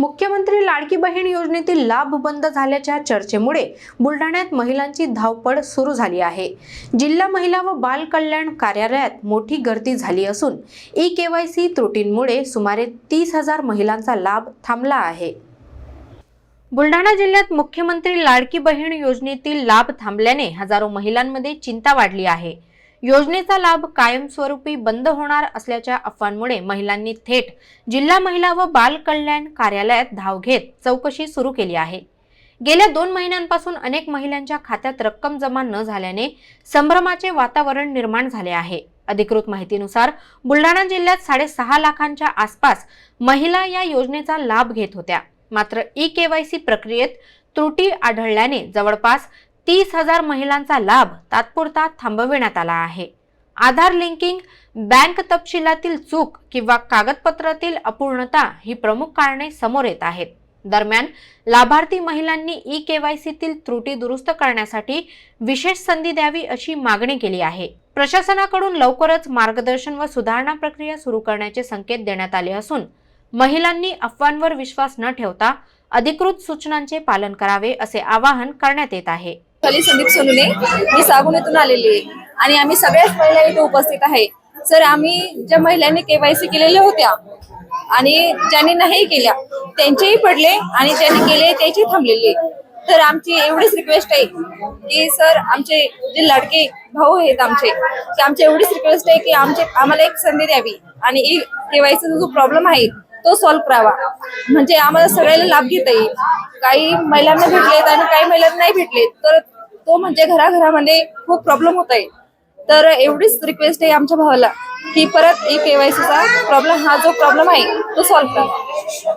मुख्यमंत्री लाडकी बहीण योजनेतील लाभ बंद झाल्याच्या चर्चेमुळे बुलढाण्यात महिलांची धावपळ सुरू झाली आहे. जिल्हा महिला व बाल कल्याण कार्यालयात मोठी गर्दी झाली असून ई केवायसी त्रुटींमुळे सुमारे तीस हजार महिलांचा लाभ थांबला आहे. बुलढाणा जिल्ह्यात मुख्यमंत्री लाडकी बहीण योजनेतील लाभ थांबल्याने हजारो महिलांमध्ये चिंता वाढली आहे. योजनेचा लाभ कायमस्वरूपी बंद होणार असल्याच्या अफवांमुळे महिलांनी थेट जिल्हा महिला व बाल कल्याण कार्यालयात धाव घेत चौकशी सुरू केली आहे. गेल्या दोन महिन्यांपासून अनेक महिलांच्या खात्यात रक्कम जमा न झाल्याने संभ्रमाचे वातावरण निर्माण झाले आहे. अधिकृत माहितीनुसार बुलढाणा जिल्ह्यात साडेसहा लाखांच्या आसपास महिला या योजनेचा लाभ घेत होत्या. मात्र ई केवायसी प्रक्रियेत त्रुटी आढळल्याने जवळपास तीस हजार महिलांचा लाभ तात्पुरता थांबविण्यात आला आहे. आधार लिंकिंग बँक तपशिलातील चूक किंवा कागदपत्रातील अपूर्णता ही प्रमुख कारणे समोर येत आहेत. दरम्यान लाभार्थी महिलांनी ई केवायसीतील त्रुटी दुरुस्त करण्यासाठी विशेष संधी द्यावी अशी मागणी केली आहे. प्रशासनाकडून लवकरच मार्गदर्शन व सुधारणा प्रक्रिया सुरू करण्याचे संकेत देण्यात आले असून महिलांनी अफवांवर विश्वास न ठेवता अधिकृत सूचनांचे पालन करावे असे आवाहन करण्यात येत आहे. खाली संदीप सोनुने मी सागुनेतून आलेली आहे. आणि आम्ही सगळ्याच महिला इथे उपस्थित आहे. सर आम्ही ज्या महिलांनी केवायसी केलेल्या होत्या आणि ज्यांनी नाही केल्या त्यांचेही पडले आणि ज्यांनी केले त्याचे थांबलेले. तर आमची एवढीच रिक्वेस्ट आहे की सर आमचे जे लाडके भाऊ आहेत आमचे की आमची एवढीच रिक्वेस्ट आहे की आमचे आम्हाला एक संधी द्यावी. आणि केवायसीचा जो प्रॉब्लेम आहे तो सॉल्व्ह करावा. म्हणजे आम्हाला सगळ्याला लाभ घेता येईल. काही महिलांना भेटलेत आणि काही महिलांना नाही भेटलेत तर तो म्हणजे घराघरामध्ये खूप प्रॉब्लेम होत आहे. तर एवढीच रिक्वेस्ट आहे आमच्या भावाला की परत एक केवायसीचा प्रॉब्लेम हा जो प्रॉब्लेम आहे तो सॉल्व्ह करा.